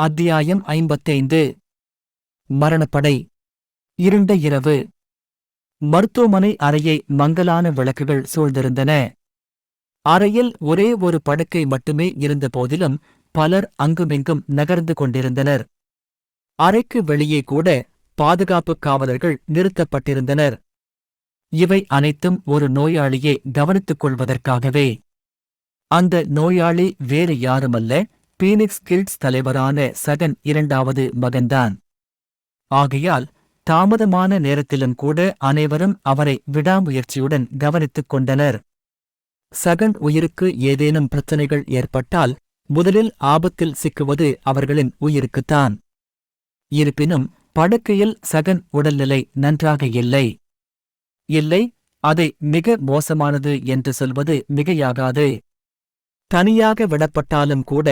அத்தியாயம் ஐம்பத்தைந்து. மரணப்படை. இருண்ட இரவு. மருத்துவமனை அறையை மங்கலான விளக்குகள் சூழ்ந்திருந்தன. அறையில் ஒரே ஒரு படுக்கை மட்டுமே இருந்த போதிலும் பலர் அங்குமிங்கும் நகர்ந்து கொண்டிருந்தனர். அறைக்கு வெளியே கூட பாதுகாப்பு காவலர்கள் நிறுத்தப்பட்டிருந்தனர். இவை அனைத்தும் ஒரு நோயாளியை கவனித்துக் கொள்வதற்காகவே. அந்த நோயாளி வேறு யாருமல்ல பீனிக்ஸ் கில்ட்ஸ் தலைவரான சகன் இரண்டாவது மகன்தான். ஆகையால் தாமதமான நேரத்திலும் கூட அனைவரும் அவரை விடாமுயற்சியுடன் கவனித்துக் கொண்டனர். சகன் உயிருக்கு ஏதேனும் பிரச்சனைகள் ஏற்பட்டால் முதலில் ஆபத்தில் சிக்குவது அவர்களின் உயிருக்குத்தான். இருப்பினும் படுக்கையில் சகன் உடல்நிலை நன்றாக இல்லை. இல்லை அதை மிக மோசமானது என்று சொல்வது மிகையாகாது. தனியாக விடப்பட்டாலும் கூட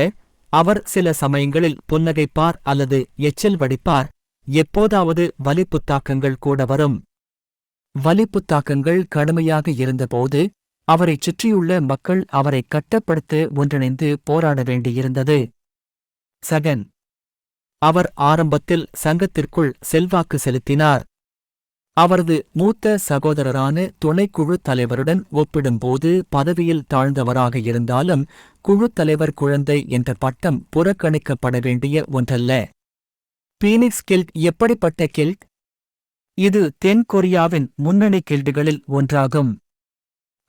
அவர் சில சமயங்களில் புன்னகைப்பார் அல்லது எச்சல் வடிப்பார். எப்போதாவது வலிப்புத்தாக்கங்கள் கூட வரும். வலிப்புத்தாக்கங்கள் கடுமையாக இருந்தபோது அவரைச் சுற்றியுள்ள மக்கள் அவரை கட்டப்படுத்த ஒன்றிணைந்து போராட வேண்டியிருந்தது. சகன். அவர் ஆரம்பத்தில் சங்கத்திற்குள் செல்வாக்கு செலுத்தினார். அவரது மூத்த சகோதரரான துணைக்குழு தலைவருடன் ஒப்பிடும்போது பதவியில் தாழ்ந்தவராக இருந்தாலும் குழுத்தலைவர் குழந்தை என்ற பட்டம் புறக்கணிக்கப்பட வேண்டிய ஒன்றல்ல. பீனிக்ஸ் கில்ட் எப்படிப்பட்ட கில்ட்? இது தென் கொரியாவின் முன்னணி கில்டுகளில் ஒன்றாகும்.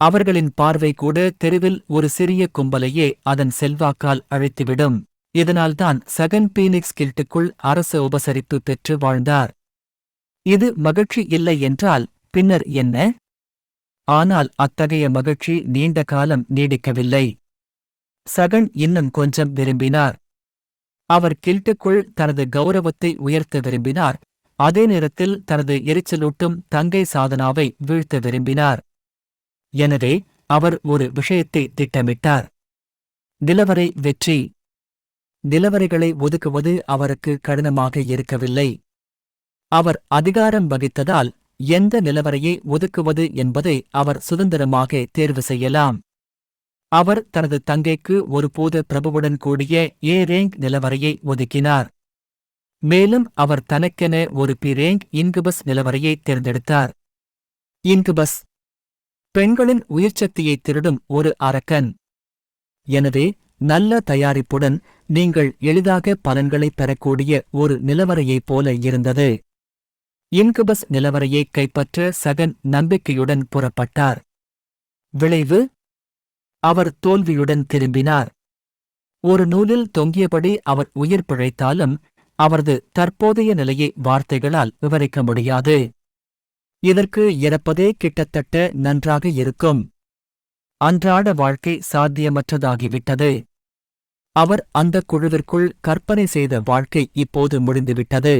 அவர்களின் பார்வை கூட தெருவில் ஒரு சிறிய கும்பலையே அதன் செல்வாக்கால் அழைத்துவிடும். இதனால்தான் சகன் பீனிக்ஸ் கில்ட்டுக்குள் அரச உபசரிப்பு பெற்று வாழ்ந்தார். இது மகிழ்ச்சி இல்லை என்றால் பின்னர் என்ன? ஆனால் அத்தகைய மகிழ்ச்சி நீண்ட காலம் நீடிக்கவில்லை. சகன் இன்னும் கொஞ்சம் விரும்பினார். அவர் கில்ட்டுக்குள் தனது கௌரவத்தை உயர்த்த விரும்பினார். அதே நேரத்தில் தனது எரிச்சலூட்டும் தங்கை சாதனாவை வீழ்த்த விரும்பினார். எனவே அவர் ஒரு விஷயத்தை திட்டமிட்டார். நிலவரை வெற்றி. நிலவரைகளை ஒதுக்குவது அவருக்கு கடினமாக இருக்கவில்லை. அவர் அதிகாரம் வகித்ததால் எந்த நிலவரையை ஒதுக்குவது என்பதை அவர் சுதந்திரமாக தேர்வு செய்யலாம். அவர் தனது தங்கைக்கு ஒருபோது பிரபுவுடன் கூடிய ஏ ரேங்க் நிலவரையை ஒதுக்கினார். மேலும் அவர் தனக்கென ஒரு பி ரேங்க் இன்குபஸ் நிலவரையை தேர்ந்தெடுத்தார். இன்குபஸ் பெண்களின் உயிர்ச்சக்தியை திருடும் ஒரு அரக்கன். எனவே நல்ல தயாரிப்புடன் நீங்கள் எளிதாக பலன்களை பெறக்கூடிய ஒரு நிலவரையைப் போல இருந்தது. இன்குபஸ் நிலவரையை கைப்பற்ற சகன் நம்பிக்கையுடன் புறப்பட்டார். விளைவு அவர் தோல்வியுடன் திரும்பினார். ஒரு நூலில் தொங்கியபடி அவர் உயிர் பிழைத்தாலும் அவரது தற்போதைய நிலையை வார்த்தைகளால் விவரிக்க முடியாது. இதற்கு இறப்பதே கிட்டத்தட்ட நன்றாக இருக்கும். அன்றாட வாழ்க்கை சாத்தியமற்றதாகிவிட்டது. அவர் அந்த குழுவிற்குள் கற்பனை செய்த வாழ்க்கை இப்போது முடிந்துவிட்டது.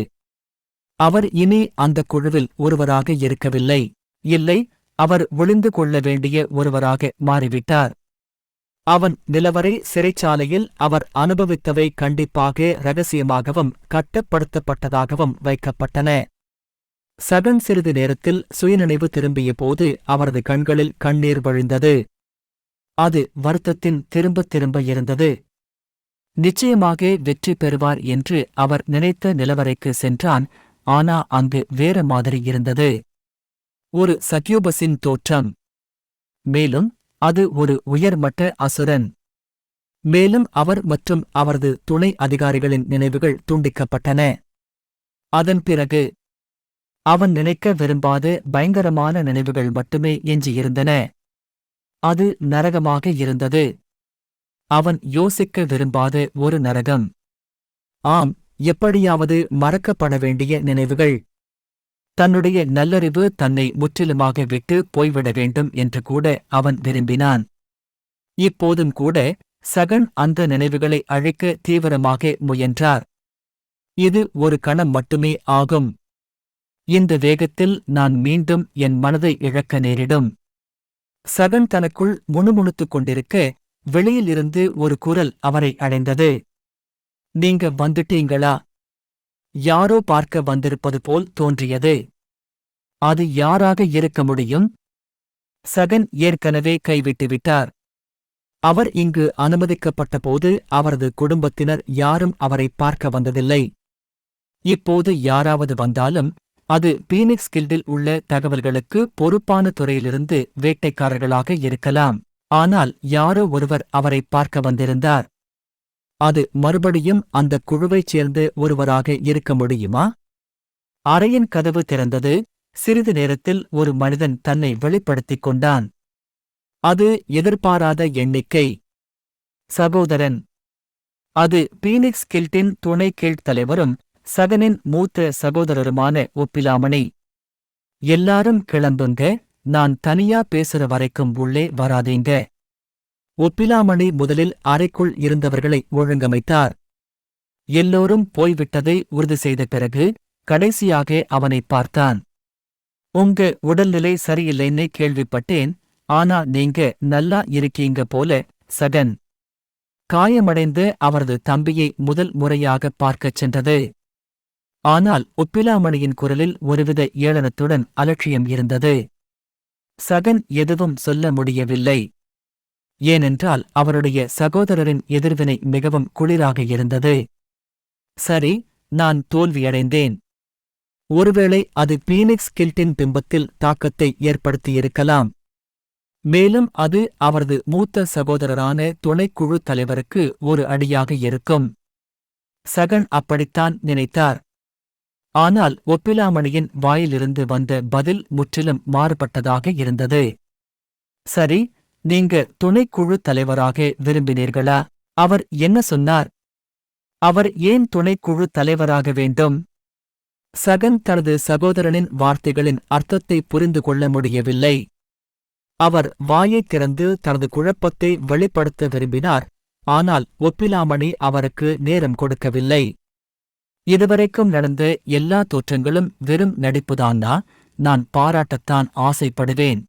அவர் இனி அந்த குழுவில் ஒருவராக இருக்கவில்லை. இல்லை அவர் ஒளிந்து கொள்ள வேண்டிய ஒருவராக மாறிவிட்டார். அவன் நிலவரை சிறைச்சாலையில் அவர் அனுபவித்தவை கண்டிப்பாக ரகசியமாகவும் கட்டப்படுத்தப்பட்டதாகவும் வைக்கப்பட்டன. சகன் சிறிது நேரத்தில் சுயநினைவு திரும்பிய போது அவரது கண்களில் கண்ணீர் வழிந்தது. அது வருத்தத்தின் திரும்பத் திரும்ப இருந்தது. நிச்சயமாக வெற்றி பெறுவார் என்று அவர் நினைத்த நிலவரைக்கு சென்றான். ஆனா அங்கு வேற மாதிரி இருந்தது. ஒரு சக்யூபஸின் தோற்றம். மேலும் அது ஒரு உயர்மட்ட அசுரன். மேலும் அவர் மற்றும் அவரது துணை அதிகாரிகளின் நினைவுகள் துண்டிக்கப்பட்டன. அதன் பிறகு அவன் நினைக்க விரும்பாத பயங்கரமான நினைவுகள் மட்டுமே எஞ்சியிருந்தன. அது நரகமாக இருந்தது. அவன் யோசிக்க விரும்பாத ஒரு நரகம். ஆம் எப்படியாவது மறக்கப்பட வேண்டிய நினைவுகள். தன்னுடைய நல்லறிவு தன்னை முற்றிலுமாக விட்டு போய்விட வேண்டும் என்று கூட அவன் விரும்பினான். இப்போதும் கூட சகன் அந்த நினைவுகளை அழைக்க தீவிரமாக முயன்றார். இது ஒரு கணம் மட்டுமே ஆகும். இந்த வேகத்தில் நான் மீண்டும் என் மனதை இழக்க நேரிடும். சகன் தனக்குள் முணுமுணுத்துக் கொண்டிருக்க வெளியிலிருந்து ஒரு குரல் அவரை அடைந்தது நீங்க வந்துட்டீங்களா? யாரோ பார்க்க வந்திருப்பது போல் தோன்றியது. அது யாராக இருக்க முடியும்? சகன் ஏற்கனவே கைவிட்டு விட்டார். அவர் இங்கு அனுமதிக்கப்பட்டபோது அவரது குடும்பத்தினர் யாரும் அவரை பார்க்க வந்ததில்லை. இப்போது யாராவது வந்தாலும் அது பீனிக்ஸ் கில்டில் உள்ள தகவல்களுக்கு பொறுப்பான துறையிலிருந்து வேட்டைக்காரர்களாக இருக்கலாம். ஆனால் யாரோ ஒருவர் அவரை பார்க்க வந்திருந்தார். அது மறுபடியும் அந்த குழுவைச் சேர்ந்த ஒருவராக இருக்க முடியுமா? அறையின் கதவு திறந்தது. சிறிது நேரத்தில் ஒரு மனிதன் தன்னை வெளிப்படுத்திக் கொண்டான். அது எதிர்பாராத எண்ணிக்கை. சகோதரன். அது பீனிக்ஸ் கில்ட்டின் துணை கீழ்த் தலைவரும் சகனின் மூத்த சகோதரருமான ஒப்பிலாமணி. எல்லாரும் கிளம்புங்க. நான் தனியா பேசுற வரைக்கும் உள்ளே வராதீங்க. ஒப்பிலாமணி முதலில் அறைக்குள் இருந்தவர்களை ஒழுங்கமைத்தார். எல்லோரும் போய்விட்டதை உறுதி செய்த பிறகு கடைசியாக அவனை பார்த்தான். உங்க உடல்நிலை சரியில்லைன்னு கேள்விப்பட்டேன் ஆனா நீங்க நல்லா இருக்கீங்க போல சகன். காயமடைந்த அவரது தம்பியை முதல் முறையாக பார்க்கச் சென்றது. ஆனால் ஒப்பிலாமணியின் குரலில் ஒருவித ஏளனத்துடன் அலட்சியம் இருந்தது. சகன் எதுவும் சொல்ல முடியவில்லை. ஏனென்றால் அவருடைய சகோதரரின் எதிர்வினை மிகவும் குளிராக இருந்தது. சரி நான் தோல்வியடைந்தேன். ஒருவேளை அது பீனிக்ஸ் கில்ட்டின் பிம்பத்தில் தாக்கத்தை ஏற்படுத்தியிருக்கலாம். மேலும் அது அவரது மூத்த சகோதரரான துணைக்குழு தலைவருக்கு ஒரு அடியாக இருக்கும். சகன் அப்படித்தான் நினைத்தார். ஆனால் ஒப்பிலாமணியின் வாயிலிருந்து வந்த பதில் முற்றிலும் மாறுபட்டதாக இருந்தது. சரி நீங்க துணைக்குழு தலைவராக விரும்பினீர்களா? அவர் என்ன சொன்னார்? அவர் ஏன் துணைக்குழு தலைவராக வேண்டும்? சகன் தனது சகோதரனின் வார்த்தைகளின் அர்த்தத்தை புரிந்து கொள்ள முடியவில்லை. அவர் வாயைத் திறந்து தனது குழப்பத்தை வெளிப்படுத்த விரும்பினார். ஆனால் ஒப்பிலாமணி அவருக்கு நேரம் கொடுக்கவில்லை. இதுவரைக்கும் நடந்த எல்லா தோற்றங்களும் வெறும் நடிப்புதான்னா நான் பாராட்டத்தான் ஆசைப்படுவேன்.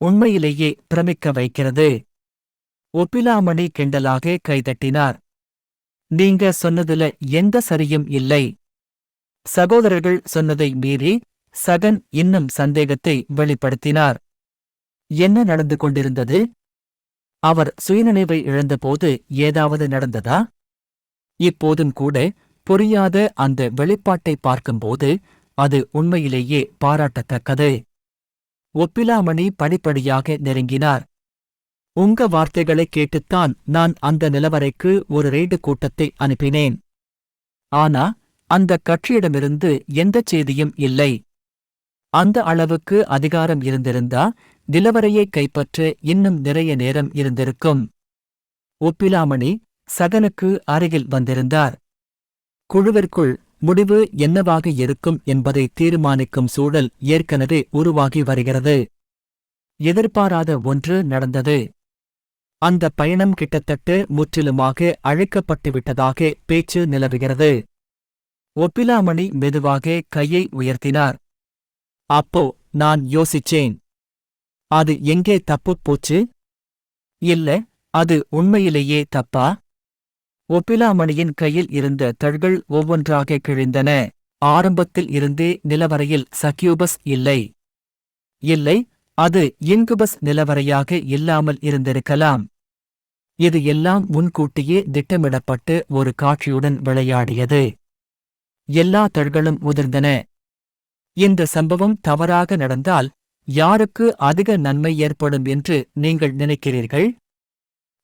உண்மையிலேயே பிரமிக்க வைக்கிறது. ஒப்பிலாமணி கிண்டலாக கைதட்டினார். நீங்க சொன்னதுல எந்த சரியும் இல்லை. சகோதரர்கள் சொன்னதை மீறி சகன் இன்னும் சந்தேகத்தை வெளிப்படுத்தினார். என்ன நடந்து கொண்டிருந்தது? அவர் சுயநினைவை இழந்தபோது ஏதாவது நடந்ததா? இப்போதும் கூட புரியாத அந்த வெளிப்பாட்டை பார்க்கும்போது அது உண்மையிலேயே பாராட்டத்தக்கது. ஒப்பிலாமணி படிப்படியாக நெருங்கினார். உங்க வார்த்தைகளை கேட்டுத்தான் நான் அந்த நிலவரைக்கு ஒரு ரெய்டு கூட்டத்தை அனுப்பினேன். ஆனா அந்த கட்சியிடமிருந்து எந்தச் செய்தியும் இல்லை. அந்த அளவுக்கு அதிகாரம் இருந்திருந்தா நிலவரையை கைப்பற்ற இன்னும் நிறைய நேரம் இருந்திருக்கும். ஒப்பிலாமணி சகனுக்கு அருகில் வந்திருந்தார். குழுவிற்குள் முடிவு என்னவாக இருக்கும் என்பதை தீர்மானிக்கும் சூழல் ஏற்கனவே உருவாகி வருகிறது. எதிர்பாராத ஒன்று நடந்தது. அந்த பயணம் கிட்டத்தட்ட முற்றிலுமாக அழைக்கப்பட்டுவிட்டதாக பேச்சு நிலவுகிறது. ஒப்பிலாமணி மெதுவாக கையை உயர்த்தினார். அப்போ நான் யோசிச்சேன். அது எங்கே தப்புப் போச்சு? இல்ல அது உண்மையிலேயே தப்பா? ஒப்பிலாமணியின் கையில் இருந்த தழ்கள் ஒவ்வொன்றாக கிழிந்தன. ஆரம்பத்தில் இருந்தே நிலவரையில் சக்யூபஸ் இல்லை. இல்லை அது இன்குபஸ் நிலவரையாக இல்லாமல் இருந்திருக்கலாம். இது எல்லாம் முன்கூட்டியே திட்டமிடப்பட்டு ஒரு காட்சியுடன் விளையாடியது. எல்லா தழ்களும் உதிர்ந்தன. இந்த சம்பவம் தவறாக நடந்தால் யாருக்கு அதிக நன்மை ஏற்படும் என்று நீங்கள் நினைக்கிறீர்கள்?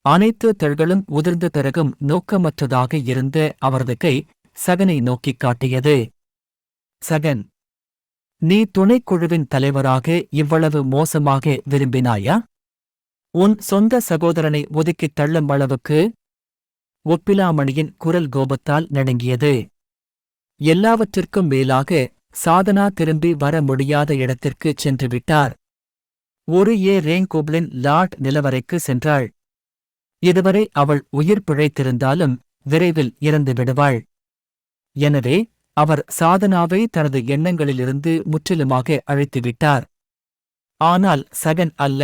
அனைத்து தழ்களும் உதிர்ந்த பிறகும் நோக்கமற்றதாக இருந்த அவரது கை சகனை நோக்கிக் காட்டியது. சகன் நீ துணைக்குழுவின் தலைவராக இவ்வளவு மோசமாக விரும்பினாயா? உன் சொந்த சகோதரனை ஒதுக்கித் தள்ளும் அளவுக்கு ஒப்பிலாமணியின் குரல் கோபத்தால் நடுங்கியது. எல்லாவற்றிற்கும் மேலாக சாதனா திரும்பி வர முடியாத இடத்திற்குச் சென்று விட்டார். ஒரு ஏ. ரேங்கோப்ளின் லார்ட் நிலவரைக்கு சென்றாள். இதுவரை அவள் உயிர் பிழைத்திருந்தாலும் விரைவில் இறந்து விடுவாள். எனவே அவர் சாதனாவை தனது எண்ணங்களிலிருந்து முற்றிலுமாக அழைத்துவிட்டார். ஆனால் சகன் அல்ல.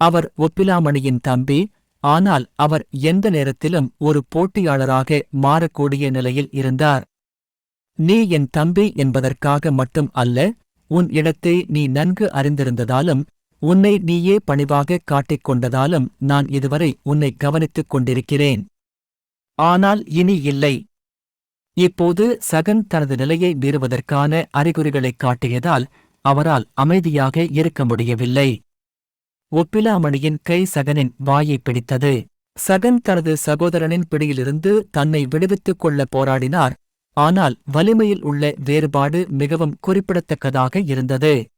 அவர் ஒப்பிலாமணியின் தம்பி ஆனால் அவர் எந்த நேரத்திலும் ஒரு போட்டியாளராக மாறக்கூடிய நிலையில் இருந்தார். நீ என் தம்பி என்பதற்காக மட்டும் அல்ல உன் இடத்தை நீ நன்கு அறிந்திருந்ததாலும் உன்னை நீயே பணிவாக காட்டிக் கொண்டதாலும் நான் இதுவரை உன்னை கவனித்துக் கொண்டிருக்கிறேன். ஆனால் இனி இல்லை. இப்போது சகன் தனது நிலையை மீறுவதற்கான அறிகுறிகளைக் காட்டியதால் அவரால் அமைதியாக இருக்க முடியவில்லை. ஒப்பிலாமணியின் கை சகனின் வாயை பிடித்தது. சகன் தனது சகோதரனின் பிடியிலிருந்து தன்னை விடுவித்துக் கொள்ள போராடினார். ஆனால் வலிமையில் உள்ள வேறுபாடு மிகவும் குறிப்பிடத்தக்கதாக இருந்தது.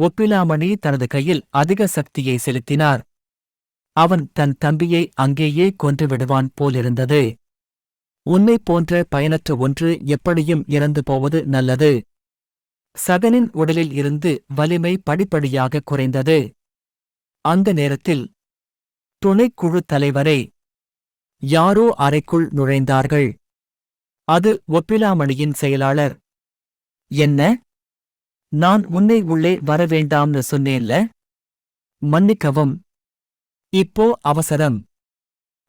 ஒப்பிலாமணி தனது கையில் அதிக சக்தியை செலுத்தினார். அவன் தன் தம்பியை அங்கேயே கொன்று விடுவான் போலிருந்தது. உன்னை போன்ற பயனற்ற ஒன்று எப்படியும் இறந்து போவது நல்லது. சகனின் உடலில் இருந்து வலிமை படிப்படியாக குறைந்தது. அந்த நேரத்தில் துணைக்குழு தலைவரை யாரோ அறைக்குள் நுழைந்தார்கள். அது ஒப்பிலாமணியின் செயலாளர். என்ன? நான் உன்னை உள்ளே வரவேண்டாம்னு சொன்னேன்ல? மன்னிக்கவும். இப்போ அவசரம்.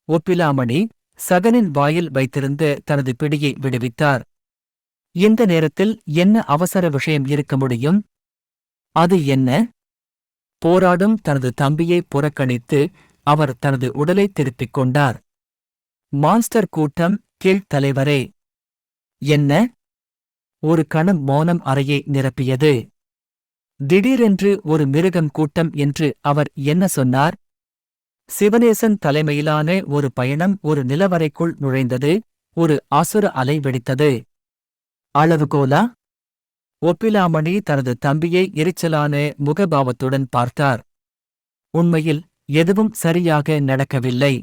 ஒப்பிலாமணி சகனின் வாயில் வைத்திருந்த தனது பிடியை விடுவித்தார். இந்த நேரத்தில் என்ன அவசர விஷயம் இருக்க முடியும்? அது என்ன? போராடும் தனது தம்பியை புறக்கணித்து அவர் தனது உடலை திருப்பிக் கொண்டார். மான்ஸ்டர் கூட்டம் கீழ் தலைவரே. என்ன? ஒரு கணம் மௌனம் அறையை நிரப்பியது. திடீரென்று ஒரு மிருகம் கூட்டம் என்று அவர் என்ன சொன்னார்? சிவநேசன் தலைமையிலான ஒரு பயணம் ஒரு நிலவரைக்குள் நுழைந்தது ஒரு அசுர அலை வெடித்தது. அளவுகோலா? ஒப்பிலாமணி தனது தம்பியை எரிச்சலான முகபாவத்துடன் பார்த்தார். உண்மையில் எதுவும் சரியாக நடக்கவில்லை.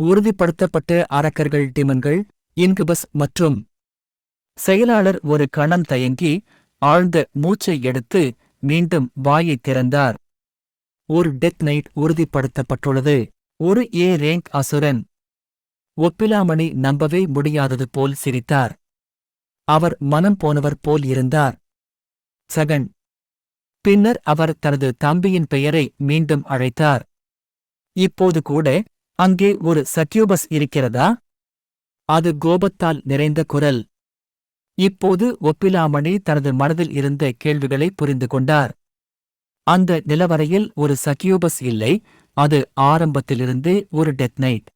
உறுதிப்படுத்தப்பட்ட அரக்கர்கள் டிமன்கள் இன்குபஸ் மற்றும் செயலாளர் ஒரு கணம் தயங்கி ஆழ்ந்த மூச்சை எடுத்து மீண்டும் வாயைத் திறந்தார். ஒரு டெத் நைட் உறுதிப்படுத்தப்பட்டுள்ளது. ஒரு ஏ ரேங்க் அசுரன். ஒப்பிலாமணி நம்பவே முடியாதது போல் சிரித்தார். அவர் மனம் போனவர் போல் இருந்தார். சகன். பின்னர் அவர் தனது தம்பியின் பெயரை மீண்டும் அழைத்தார். இப்போது கூட அங்கே ஒரு சக்யூபஸ் இருக்கிறதா? அது கோபத்தால் நிறைந்த குரல். இப்போது ஒப்பிலாமணி தனது மனதில் இருந்த கேள்விகளை புரிந்து கொண்டார். அந்த நிலவரையில் ஒரு சக்யூபஸ் இல்லை அது ஆரம்பத்திலிருந்தே ஒரு டெத் நைட்.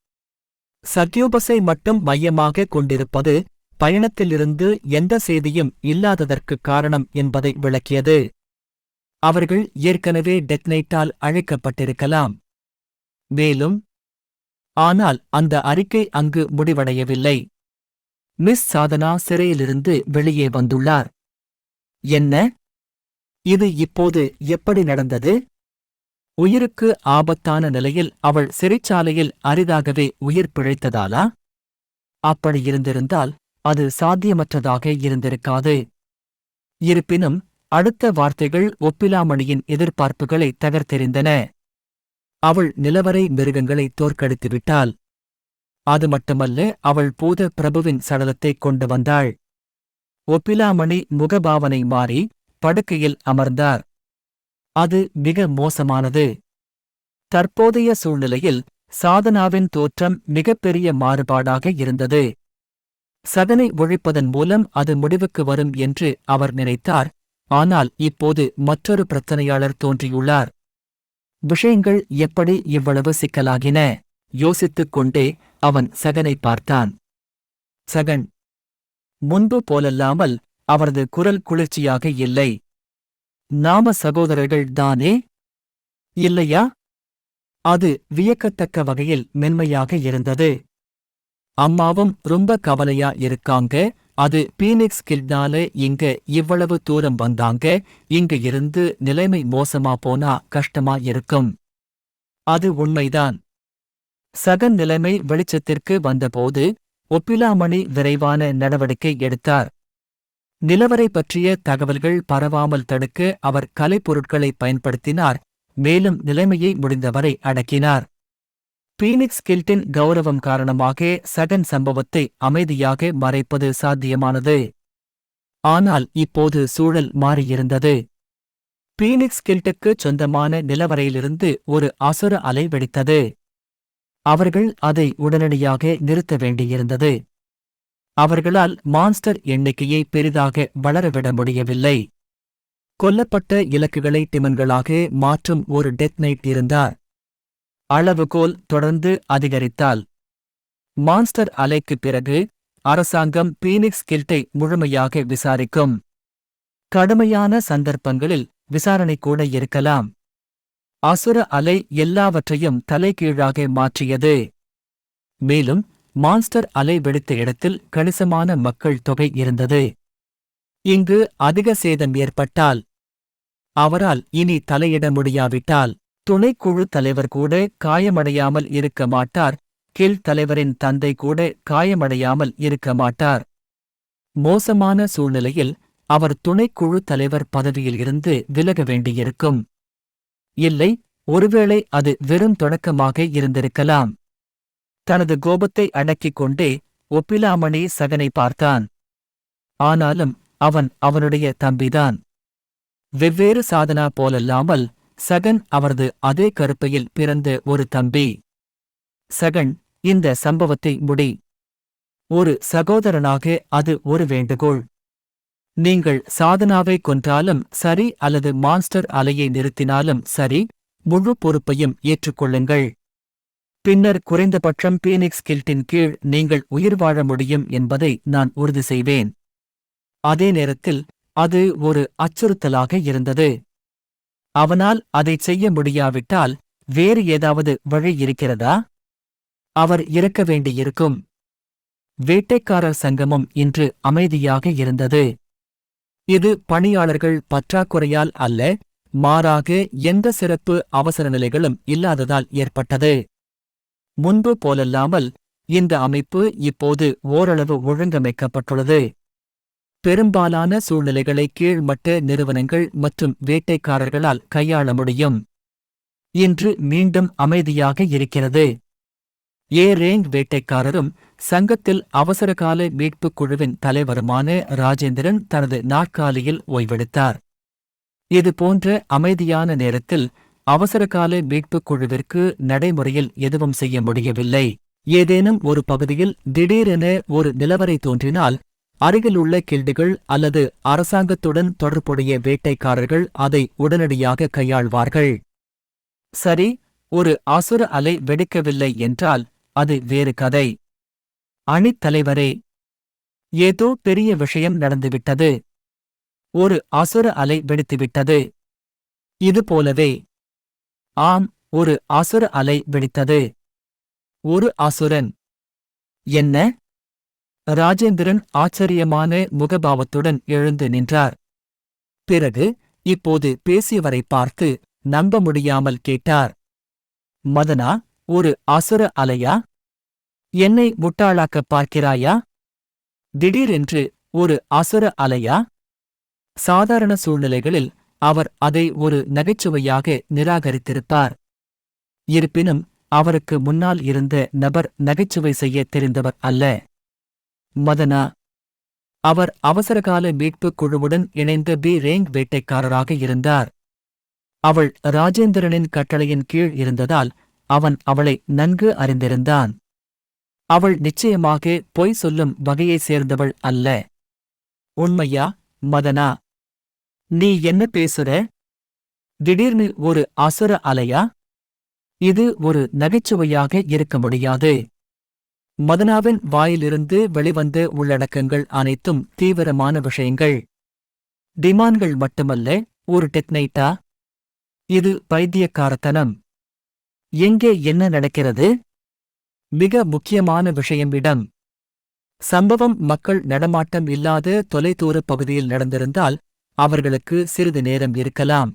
சக்யூபஸை மட்டும் மையமாக கொண்டிருப்பது பயணத்திலிருந்து எந்த செய்தியும் இல்லாததற்குக் காரணம் என்பதை விளக்கியது. அவர்கள் ஏற்கனவே டெத் நைட்டால் அழைக்கப்பட்டிருக்கலாம். மேலும் ஆனால் அந்த அறிக்கை அங்கு முடிவடையவில்லை. மிஸ் சாதனா சிறையிலிருந்து வெளியே வந்துள்ளார். என்ன? இது இப்போது எப்படி நடந்தது? உயிருக்கு ஆபத்தான நிலையில் அவள் சிறைச்சாலையில் அரிதாகவே உயிர் பிழைத்ததாலா? அப்படி இருந்திருந்தால் அது சாத்தியமற்றதாக இருந்திருக்காது. இருப்பினும் அடுத்த வார்த்தைகள் ஒப்பிலாமணியின் எதிர்பார்ப்புகளை தகர்த்தெறிந்தன. அவள் நிலவரை மிருகங்களை தோற்கடித்துவிட்டாள். அது மட்டுமல்ல அவள் பூத பிரபுவின் சடலத்தைக் கொண்டு வந்தாள். ஒப்பிலாமணி முகபாவனை மாறி படுக்கையில் அமர்ந்தார். அது மிக மோசமானது. தற்போதைய சூழ்நிலையில் சாதனாவின் தோற்றம் மிகப்பெரிய மாறுபாடாக இருந்தது. சதனை ஒழிப்பதன் மூலம் அது முடிவுக்கு வரும் என்று அவர் நினைத்தார். ஆனால் இப்போது மற்றொரு பிரச்சனையாளர் தோன்றியுள்ளார். விஷயங்கள் எப்படி இவ்வளவு சிக்கலாகின? யோசித்துக் கொண்டே அவன் சகனை பார்த்தான். சகன் முன்பு போலல்லாமல் அவரது குரல் குளிர்ச்சியாக இல்லை. நாம சகோதரர்கள் தானே? இல்லையா? அது வியக்கத்தக்க வகையில் மென்மையாக இருந்தது. அம்மாவும் ரொம்ப கவலையா இருக்காங்க. அது பீனிக்ஸ் கில்னால இங்க இவ்வளவு தூரம் வந்தாங்க. இங்க இருந்து நிலைமை மோசமா போனா கஷ்டமா இருக்கும். அது உண்மைதான். சகன் நிலைமை வெளிச்சத்திற்கு வந்தபோது ஒப்பிலாமணி விரைவான நடவடிக்கை எடுத்தார். நிலவரை பற்றிய தகவல்கள் பரவாமல் தடுக்க அவர் கலைப்பொருட்களை பயன்படுத்தினார் மேலும் நிலைமையை முடிந்தவரை அடக்கினார். பீனிக்ஸ் கில்டின் கௌரவம் காரணமாக சகன் சம்பவத்தை அமைதியாக மறைப்பது சாத்தியமானது. ஆனால் இப்போது சூழல் மாறியிருந்தது. பீனிக்ஸ் கில்ட்டுக்கு சொந்தமான நிலவரையிலிருந்து ஒரு அசுர அலை வெடித்தது. அவர்கள் அதை உடனடியாக நிறுத்த வேண்டியிருந்தது. அவர்களால் மான்ஸ்டர் எண்ணிக்கையை பெரிதாக வளரவிட முடியவில்லை. கொல்லப்பட்ட இலக்குகளை டிமன்களாக மாற்றும் ஒரு டெத் நைட் இருந்தார். அளவுகோல் தொடர்ந்து அதிகரித்தால். மான்ஸ்டர் அலைக்குப் பிறகு அரசாங்கம் பீனிக்ஸ் கில்ட்டை முழுமையாக விசாரிக்கும். கடுமையான சந்தர்ப்பங்களில் விசாரணை கூட இருக்கலாம். அசுர அலை எல்லாவற்றையும் தலைகீழாக மாற்றியது. மேலும் மான்ஸ்டர் அலை வெடித்த இடத்தில் கணிசமான மக்கள் தொகை இருந்தது. இங்கு அதிக சேதம் ஏற்பட்டால் அவரால் இனி தலையிட முடியாவிட்டால் துணைக்குழு தலைவர் கூட காயமடையாமல் இருக்க மாட்டார் கில் தலைவரின் தந்தை கூட காயமடையாமல் இருக்க மாட்டார். மோசமான சூழ்நிலையில் அவர் துணைக்குழு தலைவர் பதவியில் இருந்து விலக வேண்டியிருக்கும். இல்லை ஒருவேளை அது வெறும் தொடக்கமாக இருந்திருக்கலாம். தனது கோபத்தை அடக்கிக் கொண்டே ஒப்பிலாமணி சகனை பார்த்தான். ஆனாலும் அவன் அவனுடைய தம்பிதான். வெவ்வேறு சாதனா போலல்லாமல் சகன் அவரது அதே கருப்பையில் பிறந்த ஒரு தம்பி. சகன் இந்த சம்பவத்தை முடி. ஒரு சகோதரனாக அது ஒரு வேண்டுகோள். நீங்கள் சாதனாவை கொன்றாலும் சரி அல்லது மான்ஸ்டர் அலையை நிறுத்தினாலும் சரி முழு பொறுப்பையும் ஏற்றுக்கொள்ளுங்கள். பின்னர் குறைந்தபட்சம் பீனிக்ஸ் கில்ட்டின் கீழ் நீங்கள் உயிர் வாழ முடியும் என்பதை நான் உறுதி செய்வேன். அதே நேரத்தில் அது ஒரு அச்சுறுத்தலாக இருந்தது. அவனால் அதைச் செய்ய முடியாவிட்டால் வேறு ஏதாவது வழி இருக்கிறதா? அவர் இறக்க வேண்டியிருக்கும். வேட்டைக்காரர் சங்கமம் இன்று அமைதியாக இருந்தது. இது பணியாளர்கள் பற்றாக்குறையால் அல்ல மாறாக எந்த சிறப்பு அவசர நிலைகளும் இல்லாததால் ஏற்பட்டது. முன்பு போலல்லாமல் இந்த அமைப்பு இப்போது ஓரளவு ஒழுங்கமைக்கப்பட்டுள்ளது. பெரும்பாலான சூழ்நிலைகளை கீழ்மட்ட நிறுவனங்கள் மற்றும் வேட்டைக்காரர்களால் கையாள முடியும். இன்று மீண்டும் அமைதியாக இருக்கிறது. ஏ ரேங் வேட்டைக்காரரும் சங்கத்தில் அவசரகால மீட்புக் குழுவின் தலைவருமான ராஜேந்திரன் தனது நாற்காலியில் ஓய்வெடுத்தார். இது போன்ற அமைதியான நேரத்தில் அவசரகால மீட்புக் குழுவிற்கு நடைமுறையில் எதுவும் செய்ய முடியவில்லை. ஏதேனும் ஒரு பகுதியில் திடீரென ஒரு நிலவரை தோன்றினால் அருகிலுள்ள கில்டுகள் அல்லது அரசாங்கத்துடன் தொடர்புடைய வேட்டைக்காரர்கள் அதை உடனடியாக கையாள்வார்கள். சரி ஒரு அசுர அலை வெடிக்கவில்லை என்றால் அது வேறு கதை. அணித் தலைவரே ஏதோ பெரிய விஷயம் நடந்துவிட்டது. ஒரு அசுர அலை வெடித்துவிட்டது. இது போலவே ஆம் ஒரு அசுர அலை வெடித்தது. ஒரு அசுரன். என்ன? ராஜேந்திரன் ஆச்சரியமான முகபாவத்துடன் எழுந்து நின்றார். பிறகு இப்போது பேசியவரை பார்த்து நம்ப முடியாமல் கேட்டார். மதனா ஒரு அசுர அலையா? என்னை முட்டாளாக்கப் பார்க்கிறாயா? திடீரென்று ஒரு அசுர அலையா? சாதாரண சூழ்நிலைகளில் அவர் அதை ஒரு நகைச்சுவையாக நிராகரித்திருப்பார். இருப்பினும் அவருக்கு முன்னால் இருந்த நபர் நகைச்சுவை செய்ய தெரிந்தவர் அல்ல. மதனா அவர் அவசரகால மீட்புக் குழுவுடன் இணைந்த பி. ரேங் வேட்டைக்காரராக இருந்தார். அவள் ராஜேந்திரனின் கட்டளையின் கீழ் இருந்ததால் அவன் அவளை நன்கு அறிந்திருந்தான். அவள் நிச்சயமாக பொய் சொல்லும் வகையைச் சேர்ந்தவள் அல்ல. உண்மையா மதனா? நீ என்ன பேசுற? திடீர்னு ஒரு அசுர அலையா? இது ஒரு நகைச்சுவையாக இருக்க முடியாது. மதனாவின் வாயிலிருந்து வெளிவந்த உள்ளடக்கங்கள் அனைத்தும் தீவிரமான விஷயங்கள். டிமான்கள் மட்டுமல்ல ஒரு டெக்னைட்டா? இது பைத்தியக்காரத்தனம். எங்கே என்ன நடக்கிறது? மிக முக்கியமான விஷயம் இடம் சம்பவம் மக்கள் நடமாட்டம் இல்லாத தொலைதூர பகுதியில் நடந்திருந்தால் அவர்களுக்கு சிறிது நேரம் இருக்கலாம்.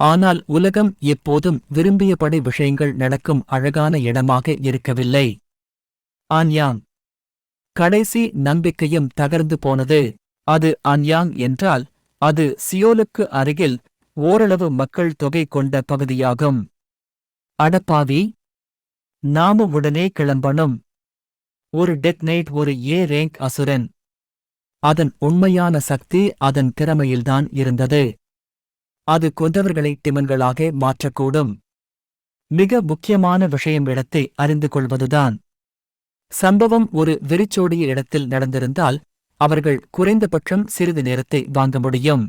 ஆனால் உலகம் எப்போதும் விரும்பியபடி விஷயங்கள் நடக்கும் அழகான இடமாக இருக்கவில்லை. ஆன்யாங் கடைசி நம்பிக்கையும் தகர்ந்து போனது. அது ஆன்யாங் என்றால் அது சியோலுக்கு அருகில் ஓரளவு மக்கள் தொகை கொண்ட பகுதியாகும். அடப்பாவி. நாம உடனே கிளம்பணும். ஒரு டெத் நைட் ஒரு ஏ ரேங்க் அசுரன். அதன் உண்மையான சக்தி அதன் திறமையில்தான் இருந்தது. அது கொந்தவர்களை திமன்களாக மாற்றக்கூடும். மிக முக்கியமான விஷயம் இடத்தை அறிந்து கொள்வதுதான். சம்பவம் ஒரு வெறிச்சோடிய இடத்தில் நடந்திருந்தால் அவர்கள் குறைந்தபட்சம் சிறிது நேரத்தை வாங்க முடியும்.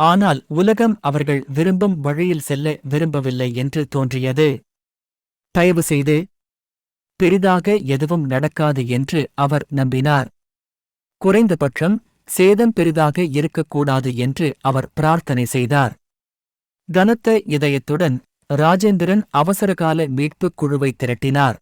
ஆனால் உலகம் அவர்கள் விரும்பும் வழியில் செல்ல விரும்பவில்லை என்று தோன்றியது. தயவு செய்து பெரிதாக எதுவும் நடக்காது என்று அவர் நம்பினார். குறைந்தபட்சம் சேதம் பெரிதாக இருக்கக்கூடாது என்று அவர் பிரார்த்தனை செய்தார். கனத்த இதயத்துடன் ராஜேந்திரன் அவசரகால மீட்புக் குழுவை திரட்டினார்.